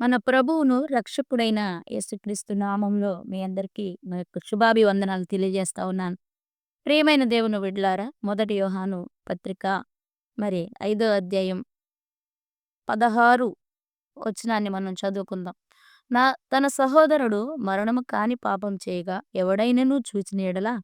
మన ప్రభువును, రక్షకుడైన యేసుక్రీస్తు నామంలో మీ అందరికీ నా యొక్క శుభాభివందనాలు తెలియజేస్తా ఉన్నాను. ప్రియమైన దేవుని విడ్లారా మొదటి యోహాను పత్రిక మరి ఐదో అధ్యాయం 16 వచనాన్ని మనం చదువుకుందాం. నా తన సహోదరుడు మరణము కాని పాపం చేయగా ఎవడైనను చూచిన ఎడలా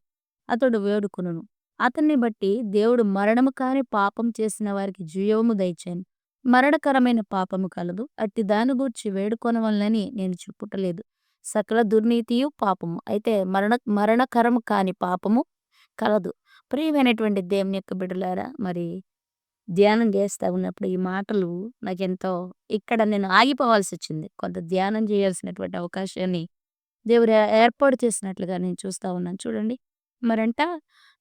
అతడు వేడుకును అతన్ని బట్టి దేవుడు మరణము కాని పాపం చేసిన వారికి జీవము దయచాను మరణకరమైన పాపము కలదు. అట్టి దాని గూర్చి వేడుకొనవలనని నేను చెప్పుటలేదు. సకల దుర్నీతియు పాపము. అయితే మరణ మరణకరము కాని పాపము కలదు. ప్రియమైనటువంటి దేవుని యొక్క బిడ్డలారా మరి ధ్యానం చేస్తా ఉన్నప్పుడు ఈ మాటలు నాకెంతో ఇక్కడ నేను ఆగిపోవాల్సి వచ్చింది కొంత ధ్యానం చేయాల్సినటువంటి అవకాశాన్ని దేవుడు ఏర్పాటు చేసినట్లుగా నేను చూస్తా ఉన్నాను. చూడండి. మరంట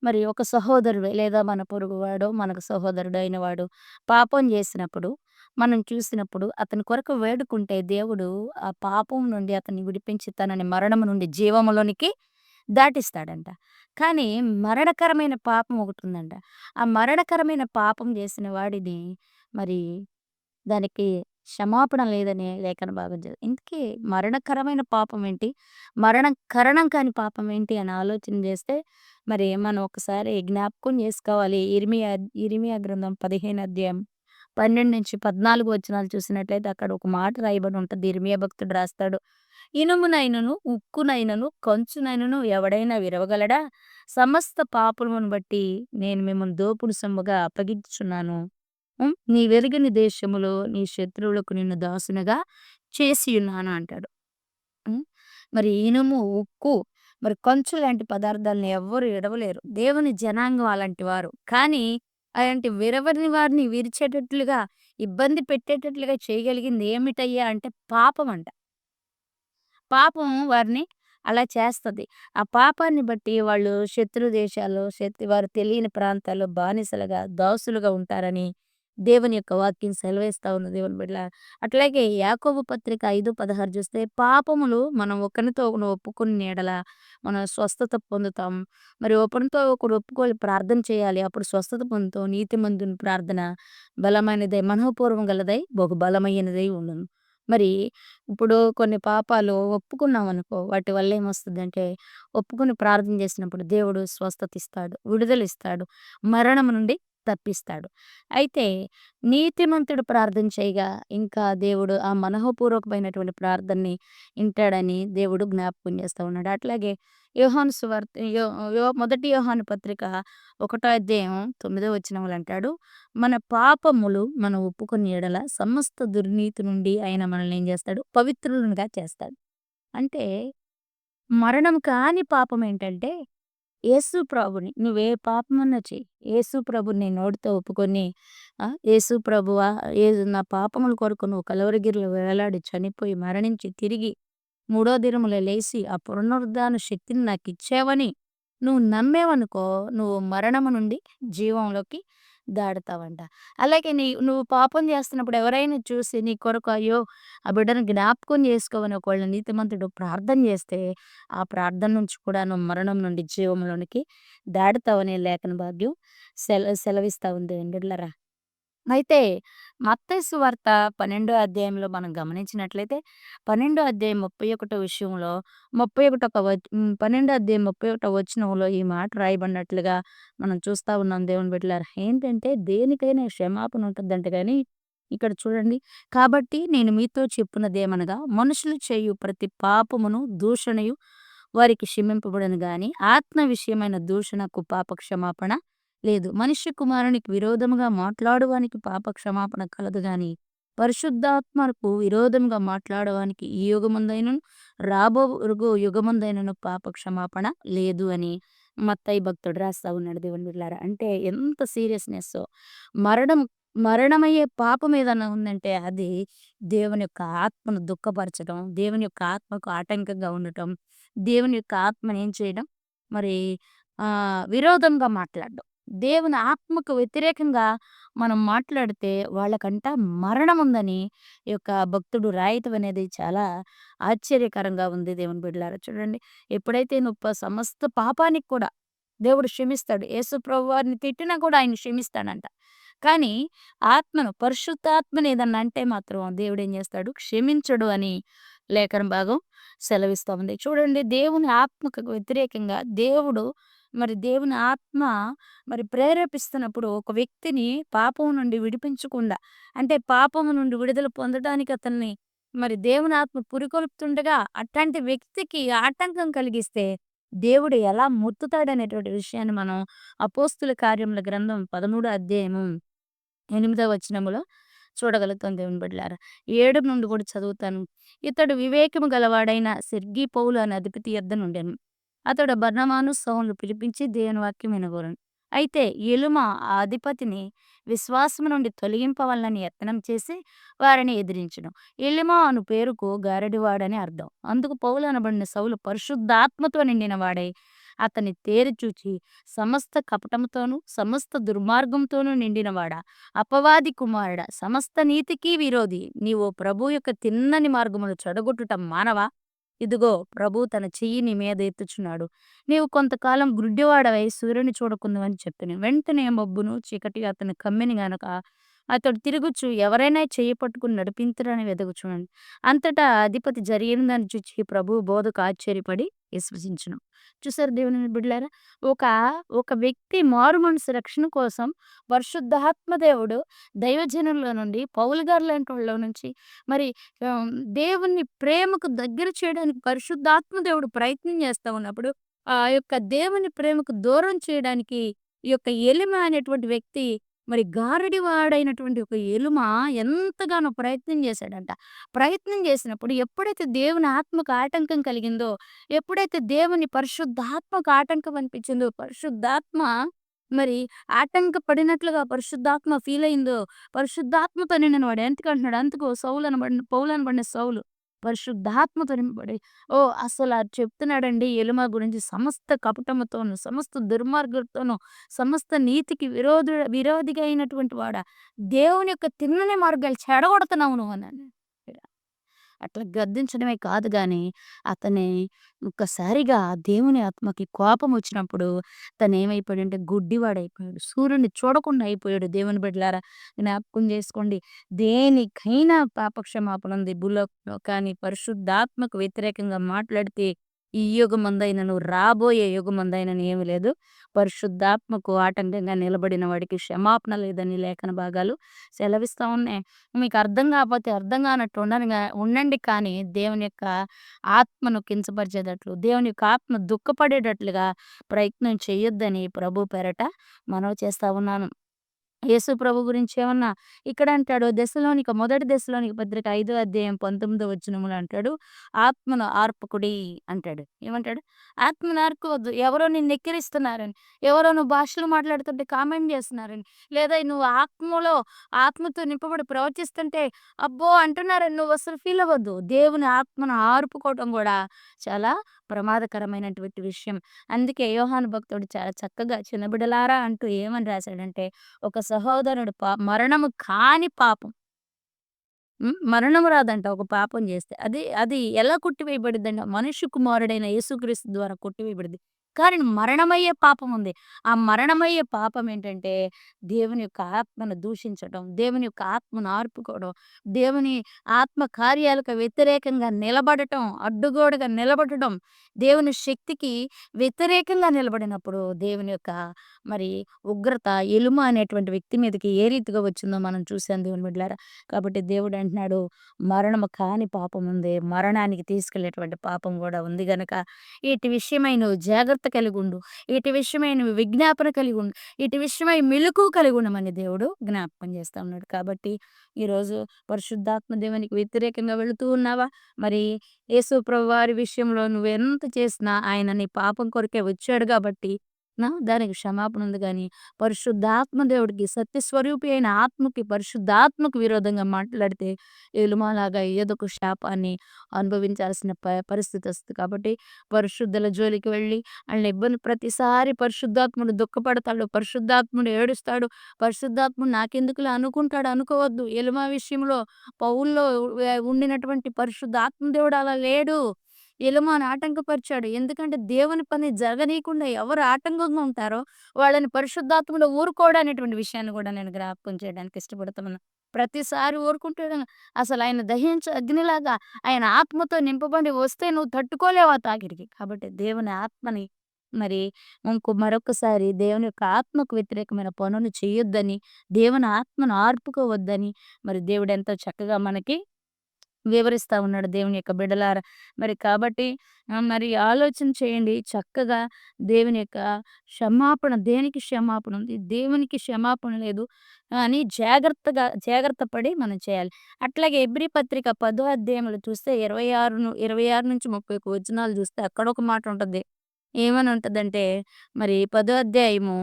మరి ఒక సహోదరుడు లేదా మన పొరుగువాడో, మనకు సహోదరుడైన అయినవాడు పాపం చేసినప్పుడు, మనం చూసినప్పుడు అతని కొరకు వేడుకుంటే దేవుడు ఆ పాపం నుండి అతన్ని విడిపించి తనని మరణము నుండి జీవములోనికి దాటిస్తాడంట. కానీ మరణకరమైన పాపం ఒకటుందంట. ఆ మరణకరమైన పాపం చేసిన వాడిని మరి దానికి క్షమాపణ లేదని లేఖన భాగం చ ఇంతకీ మరణకరమైన పాపం ఏంటి? మరణకరణం కాని పాపం ఏంటి అని ఆలోచన చేస్తే మరి మనం ఒకసారి జ్ఞాపకం చేసుకోవాలి. ఇరిమియా ఇరిమియా గ్రంథం 15 అధ్యాయం 12-14 వచనాలు చూసినట్లయితే అక్కడ ఒక మాట రాయబడి ఉంటుంది ఇరిమియా భక్తుడు రాస్తాడు. ఇనుమునైనను, ఉక్కునైనను, కంచునైనను ఎవడైనా విరవగలడా? సమస్త పాపమును బట్టి నేను మిమ్మల్ని దోపుడు సొమ్ముగా అప్పగించున్నాను నీ నీవెరుగని దేశములో నీ శత్రువులకు నిన్ను చేసి నాన అంటాడు. మరి ఇనుము, ఉక్కు, మరి కొంచెం లాంటి పదార్థాలను ఎవ్వరు విడవలేరు. దేవుని జనాంగం అలాంటి వారు. కానీ అలాంటి విరవని వారిని విరిచేటట్లుగా, ఇబ్బంది పెట్టేటట్లుగా చేయగలిగింది ఏమిటయ్యా అంటే పాపం అంట పాపం వారిని అలా చేస్తుంది ఆ పాపాన్ని బట్టి వాళ్ళు శత్రు దేశాలు శత్రు వారు తెలియని ప్రాంతాల్లో బానిసలుగా, దాసులుగా ఉంటారని దేవుని యొక్క వాక్యం సెలవేస్తా ఉన్న దేవుని బిడ్డ అట్లాగే యాకోబు పత్రిక 5:16 చూస్తే పాపములు మనం ఒకరితో ఒకరు ఒప్పుకుని నీడల మనం స్వస్థత పొందుతాం. మరి ఒకనితో ఒకరు ఒప్పుకొని ప్రార్థన చేయాలి. అప్పుడు స్వస్థత పొందుతాం. నీతిమంతుని ప్రార్థన బలమైనదై, మనోపూర్వం గలదై, బహు బలమైనదై ఉండను మరి ఇప్పుడు కొన్ని పాపాలు ఒప్పుకున్నామనుకో వాటి వల్ల ఏమొస్తదంటే ఒప్పుకొని ప్రార్థన చేసినప్పుడు దేవుడు స్వస్థత ఇస్తాడు. విడుదలిస్తాడు. మరణం నుండి తప్పిస్తాడు. అయితే నీతిమంతుడు ప్రార్థన చేయగా ఇంకా దేవుడు ఆ మనఃపూర్వకమైనటువంటి ప్రార్థనని వింటాడని దేవుడు జ్ఞాపకం చేస్తా ఉన్నాడు. అట్లాగే యోహాను సువార్త యో యో మొదటి యోహాను పత్రిక ఒకటో అధ్యాయం తొమ్మిదో వచ్చిన అంటాడు. మన పాపములు మనం ఒప్పుకొని ఎడల సమస్త దుర్నీతి నుండి ఆయన మనల్ని ఏం చేస్తాడు? పవిత్రులుగా చేస్తాడు. అంటే మరణం కాని పాపం ఏంటంటే యేసు ప్రభుని నువ్వే పాపమన్నా చెయ్యి. యేసు ప్రభుని నోటితో ఒప్పుకొని యేసు ప్రభువా ఏ నా పాపముల కొరకు నువ్వు కలవరగిరిలో వేలాడి చనిపోయి మరణించి తిరిగి మూడో దినమున లేచి ఆ పునరుద్ధాన శక్తిని నాకు ఇచ్చావని నువ్వు నమ్మేవనుకో నువ్వు మరణము నుండి జీవంలోకి దాటుతావంట. అలాగే నీ నువ్వు పాపం చేస్తున్నప్పుడు ఎవరైనా చూసి నీ కొరకు అయ్యో! ఆ బిడ్డను జ్ఞాపకం చేసుకోవని ఒకవేళ నీతిమంతుడు ప్రార్థన చేస్తే ఆ ప్రార్థన నుంచి కూడా నువ్వు మరణం నుండి జీవంలోనికి దాడతావనే లేఖన భాగ్యం సెల సెలవిస్తా ఉంది బిడ్డలారా. అయితే మత్తయి సువార్త 12 అధ్యాయంలో మనం గమనించినట్లయితే 12 అధ్యాయం 31 విషయంలో ముప్పై ఒకటో పన్నెండో అధ్యాయం 31 వచనంలో ఈ మాట రాయబడినట్లుగా మనం చూస్తా ఉన్నాం దేవుని బిడ్డలారు ఏంటంటే దేనికైనా క్షమాపణ ఉంటుందంటే కానీ ఇక్కడ చూడండి. కాబట్టి నేను మీతో చెప్పున్నదేమనగా మనుషులు చేయు ప్రతి పాపమును, దూషణయు వారికి క్షమింపబడను గాని ఆత్మ విషయమైన దూషణకు పాప క్షమాపణ లేదు. మనుష్య కుమారునికి విరోధముగా మాట్లాడువానికి పాప క్షమాపణ కలదు గాని పరిశుద్ధాత్మకు విరోధముగా మాట్లాడవానికి ఈ యుగముందైన రాబోవు యుగమందైనను పాప క్షమాపణ లేదు అని మత్తయ్య భక్తుడు రాస్తా ఉన్నాడు దేవుని బిడ్డారా అంటే ఎంత సీరియస్నెస్ మరణం మరణమయ్యే పాపం ఏదన్నా ఉందంటే అది దేవుని యొక్క ఆత్మను దుఃఖపరచడం, దేవుని యొక్క ఆత్మకు ఆటంకంగా ఉండటం, దేవుని యొక్క ఆత్మని ఏం చేయడం మరి విరోధంగా మాట్లాడడం. దేవుని ఆత్మకు వ్యతిరేకంగా మనం మాట్లాడితే వాళ్ళకంట మరణం ఉందని ఈ యొక్క భక్తుడు రాయటం అనేది చాలా ఆశ్చర్యకరంగా ఉంది దేవుని బిడ్డలారా. చూడండి. ఎప్పుడైతే నువ్వు సమస్త పాపానికి కూడా దేవుడు క్షమిస్తాడు. యేసు ప్రభువారిని తిట్టినా కూడా ఆయన క్షమిస్తాడంట. కానీ ఆత్మను పరిశుద్ధాత్మని ఏదన్నా అంటే మాత్రం దేవుడు ఏం చేస్తాడు క్షమించడు అని లేఖన భాగం సెలవిస్తూ ఉంది చూడండి దేవుని ఆత్మకు వ్యతిరేకంగా దేవుడు మరి దేవుని ఆత్మ మరి ప్రేరేపిస్తున్నప్పుడు ఒక వ్యక్తిని పాపం నుండి విడిపించకుండా అంటే పాపము నుండి విడుదల పొందడానికి అతన్ని మరి దేవుని ఆత్మ పురికొల్పుతుండగా అట్లాంటి వ్యక్తికి ఆటంకం కలిగిస్తే దేవుడు ఎలా ముత్తుతాడనేటువంటి విషయాన్ని మనం అపోస్తుల కార్యముల గ్రంథం పదమూడు అధ్యాయము ఎనిమిదవ వచనములో చూడగలుగుతాం దేవుని బిడ్డలారా. ఏడు నుండి కూడా చదువుతాను. ఇతడు వివేకము గలవాడైన సిర్గి పౌలు అనే అధిపతి యొద్ద నుండెను అతడు బర్ణమాను సౌన్లు పిలిపించి దేవుని వాక్యం వినగోరను అయితే ఎలుమ ఆ అధిపతిని విశ్వాసం నుండి తొలగింపవల్లని యత్నం చేసి వారిని ఎదిరించడం ఎలుమ అను పేరుకు గారడివాడని అర్థం. అందుకు పౌలు అనబడిన సౌలు పరిశుద్ధాత్మతో నిండిన వాడై అతని తేరు చూచి సమస్త కపటముతోనూ సమస్త దుర్మార్గంతోనూ నిండినవాడా. అపవాది కుమారుడా సమస్త నీతికి విరోధి. నీవు ప్రభు యొక్క తిన్నని మార్గమును చెడగొట్టుట మానవా? ఇదిగో ప్రభు తన చెయ్యి నీ మీద ఎత్తుచున్నాడు. నీవు కొంతకాలం గుడ్డివాడవై సూర్యుని చూడకుందని చెప్పాను వెంటనే మబ్బును చీకటి అతను కమ్మిని గనక అతడు తిరుగుచు ఎవరైనా చెయ్యి పట్టుకుని నడిపించరని వెదగుచున్నాడు అంతటా అధిపతి జరిగిందని చూచి ప్రభు బోధకు ఆశ్చర్యపడి విశ్వసించడం చూసారు దేవుని బిడ్డలారా? ఒక ఒక వ్యక్తి మారు మనసు రక్షణ కోసం పరిశుద్ధాత్మ దేవుడు దైవజనుల నుండి పౌలు గారు లాంటి వాళ్ళ నుంచి మరి దేవుని ప్రేమకు దగ్గర చేయడానికి పరిశుద్ధాత్మ దేవుడు ప్రయత్నం చేస్తా ఉన్నప్పుడు ఆ యొక్క దేవుని ప్రేమకు దూరం చేయడానికి ఈ యొక్క ఎలిమ అనేటువంటి వ్యక్తి మరి గారడివాడైనటువంటి ఒక ఎలుమ ఎంతగానో ప్రయత్నం చేశాడంట. ప్రయత్నం చేసినప్పుడు ఎప్పుడైతే దేవుని ఆత్మకు ఆటంకం కలిగిందో ఎప్పుడైతే దేవుని పరిశుద్ధాత్మకు ఆటంకం అనిపించిందో పరిశుద్ధాత్మ మరి ఆటంకపడినట్లుగా పరిశుద్ధాత్మ ఫీల్ అయిందో పరిశుద్ధాత్మతో నిన్న వాడు ఎందుకంటున్నాడు అందుకో సౌలు అనబడిన పౌలు అనబడిన సౌలు పరిశుద్ధాత్మ తరింపబడి ఓ అసలు అది చెప్తున్నాడండి ఎలుమ గురించి సమస్త కపటముతోనూ సమస్త దుర్మార్గులతోనూ సమస్త నీతికి విరోధు విరోధిగా అయినటువంటి వాడ? దేవుని యొక్క తిన్నని మార్గాలు చెడగొడుతున్నావు నువ్వు అన్నాను అట్లా గద్దించడమే కాదు కానీ అతని ఒక్కసారిగా దేవుని ఆత్మకి కోపం వచ్చినప్పుడు తను ఏమైపోయాడంటే గుడ్డివాడైపోయాడు. సూర్యుడిని చూడకుండా అయిపోయాడు దేవుని బిడ్డలారా. జ్ఞాపకం చేసుకోండి. దేనికైనా పాపక్షమాపణ ఉంది. బుల్ల కానీ పరిశుద్ధాత్మకు వ్యతిరేకంగా మాట్లాడితే ఈ యుగమందైనను రాబోయే యుగమందైనను ఏమి లేదు. పరిశుద్ధాత్మకు ఆటంకంగా నిలబడిన వాడికి క్షమాపణ లేదని లేఖన భాగాలు సెలవిస్తూ ఉన్నాయి. మీకు అర్థం కాకపోతే అర్థం కానట్టు ఉండను ఉండండి కానీ దేవుని యొక్క ఆత్మను కించపరిచేటట్లు దేవుని యొక్క ఆత్మ దుఃఖపడేటట్లుగా ప్రయత్నం చేయొద్దని ప్రభు పెరట మనవి చేస్తా ఉన్నాను. యేసు ప్రభు గురించి ఏమన్నా ఇక్కడ అంటాడు దశలోనిక మొదటి దశలోనిక పత్రిక ఐదో అధ్యాయం పంతొమ్మిదో వచ్చినములు అంటాడు ఆత్మను ఆర్పకుడి అంటాడు. ఏమంటాడు? ఆత్మను ఆర్పవద్దు. ఎవరో నిన్ను ఎక్కిరిస్తున్నారని ఎవరో నువ్వు భాషలు మాట్లాడుతుంటే కామెంట్ చేస్తున్నారని లేదా నువ్వు ఆత్మలో ఆత్మతో నింపబడి ప్రవర్తిస్తుంటే అబ్బో అంటున్నారని నువ్వు అసలు ఫీల్ అవ్వద్దు. దేవుని ఆత్మను ఆర్పుకోవటం కూడా చాలా ప్రమాదకరమైనటువంటి విషయం. అందుకే యోహాను భక్తుడు చాలా చక్కగా చిన్నబిడలారా అంటూ ఏమని రాశాడంటే ఒక సహోదరుడు పా మరణము కాని పాపం. మరణము మరణం రాదంట ఒక పాపం చేస్తే. అది అది ఎలా కొట్టివేయబడిద్దంట? మనుష్య కుమారుడైన యేసుక్రీస్తు ద్వారా కొట్టివేయబడింది. కానీ మరణమయ్యే పాపం ఉంది. ఆ మరణమయ్యే పాపం ఏంటంటే దేవుని యొక్క ఆత్మను దూషించడం దేవుని యొక్క ఆత్మను ఆర్పుకోవడం దేవుని ఆత్మ కార్యాలకు వ్యతిరేకంగా నిలబడటం అడ్డుగోడగా నిలబడటం దేవుని శక్తికి వ్యతిరేకంగా నిలబడినప్పుడు దేవుని యొక్క మరి ఉగ్రత ఎలుమ అనేటువంటి వ్యక్తి మీదకి ఏ రీతిగా వచ్చిందో మనం చూసాం దేవుని బిడ్డారా కాబట్టి దేవుడు అంటున్నాడు మరణము కాని పాపం ఉంది. మరణానికి తీసుకెళ్ళేటువంటి పాపం కూడా ఉంది గనక వీటి విషయమై నువ్వు జాగ్రత్త కలిగి ఉండు ఇటు విషయమై నువ్వు విజ్ఞాపన కలిగి ఉండు ఇటు విషయమై మెలకు కలిగి ఉండమని దేవుడు జ్ఞాపకం చేస్తూ ఉన్నాడు. కాబట్టి ఈరోజు పరిశుద్ధాత్మ దేవునికి వ్యతిరేకంగా వెళుతూ ఉన్నావా? మరి యేసు ప్రభు వారి విషయంలో నువ్వు ఎంత చేసినా ఆయన నీ పాపం కొరకే వచ్చాడు కాబట్టి దానికి క్షమాపణ ఉంది కానీ పరిశుద్ధాత్మ దేవుడికి సత్యస్వరూపి అయిన ఆత్మకి పరిశుద్ధాత్మకు విరోధంగా మాట్లాడితే ఎలుమలాగా ఏదో ఒక శాపాన్ని అనుభవించాల్సిన ప పరిస్థితి వస్తుంది. కాబట్టి పరిశుద్ధుల జోలికి వెళ్ళి వాళ్ళని ఇబ్బంది ప్రతిసారి పరిశుద్ధాత్ముడు దుఃఖపడతాడు పరిశుద్ధాత్ముడు ఏడుస్తాడు పరిశుద్ధాత్ముడు నాకెందుకులే అనుకుంటాడు అనుకోవద్దు. ఎలుమ విషయంలో పౌల్లో ఉండినటువంటి పరిశుద్ధాత్మ దేవుడు అలా లేడు. ఎలుమాను ఆటంకపరిచాడు. ఎందుకంటే దేవుని పని జరగనీయకుండా ఎవరు ఆటంకంగా ఉంటారో వాళ్ళని పరిశుద్ధాత్మలో ఊరుకోవడం అనేటువంటి విషయాన్ని కూడా నేను జ్ఞాపకం చేయడానికి ఇష్టపడుతున్నాను. ప్రతిసారి ఊరుకుంటాడు అసలు ఆయన దహించ అగ్నిలాగా ఆయన ఆత్మతో నింపబడి వస్తే నువ్వు తట్టుకోలేవు ఆ తాకిడికి. కాబట్టి దేవుని ఆత్మని మరి ఇంకో మరొకసారి దేవుని యొక్క ఆత్మకు వ్యతిరేకమైన పనులు చేయొద్దని దేవుని ఆత్మను ఆర్పుకోవద్దని మరి దేవుడు ఎంతో చక్కగా మనకి వివరిస్తా ఉన్నాడు దేవుని యొక్క బిడలార. మరి కాబట్టి మరి ఆలోచన చేయండి. చక్కగా దేవుని యొక్క క్షమాపణ దేనికి క్షమాపణ ఉంది? దేవునికి క్షమాపణ లేదు. అని జాగ్రత్తగా జాగ్రత్త పడి మనం చేయాలి. అట్లాగే ఎబ్రి పత్రిక పదో అధ్యాయంలో చూస్తే ఇరవై ఆరును ఇరవై ఆరు నుంచి ముప్పై ఒక వచనాలు చూస్తే అక్కడ ఒక మాట ఉంటుంది. ఏమని ఉంటుందంటే మరి పదో అధ్యాయము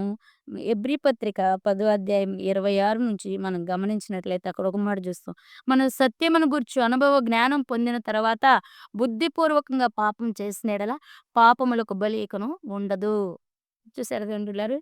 ఎబ్రి పత్రిక పదో అధ్యాయం ఇరవై ఆరు నుంచి మనం గమనించినట్లయితే అక్కడ ఒక మాట చూస్తాం. మనం సత్యమును గుర్చు అనుభవ జ్ఞానం పొందిన తర్వాత బుద్ధిపూర్వకంగా పాపం చేసిన ఎడల పాపములకు బలి ఇకను ఉండదు. చూసారు తండ్రులారు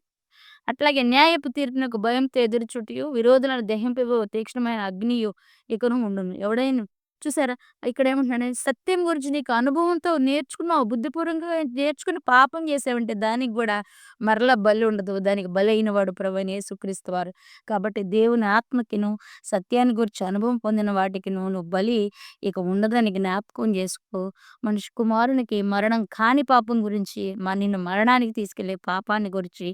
అట్లాగే న్యాయపు తీర్పునకు భయంతో ఎదురుచుటియు విరోధులను దహింపబో తీక్షణమైన అగ్నియు ఇకను ఉండును. ఎవడైనా చూసారా? ఇక్కడ ఏమంటున్నాడు సత్యం గురించి నీకు అనుభవంతో నేర్చుకున్నావు బుద్ధిపూర్వకంగా నేర్చుకుని పాపం చేసావంటే దానికి కూడా మరలా బలి ఉండదు. దానికి బలి అయిన వాడు ప్రభు యేసుక్రీస్తు వారు. కాబట్టి దేవుని ఆత్మకిను సత్యాన్ని గురించి అనుభవం పొందిన వాటికి నువ్వు బలి ఇక ఉండదని జ్ఞాపకం చేసుకో. మనిషి కుమారునికి మరణం కాని పాపం గురించి మా నిన్ను మరణానికి తీసుకెళ్ళే పాపాన్ని గురించి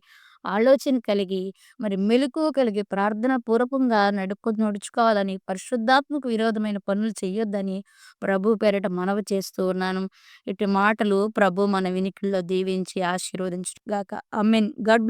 ఆలోచన కలిగి మరి మెలకువ కలిగి ప్రార్థన పూర్వకంగా నడుపు నడుచుకోవాలని పరిశుద్ధాత్మకు విరోధమైన పనులు చేయొద్దని ప్రభు పేరిట మనవి చేస్తూ ఉన్నాను. ఇటు మాటలు ప్రభు మన వినికిల్లో దీవించి ఆశీర్వదించుగాక అమెన్ గాడ్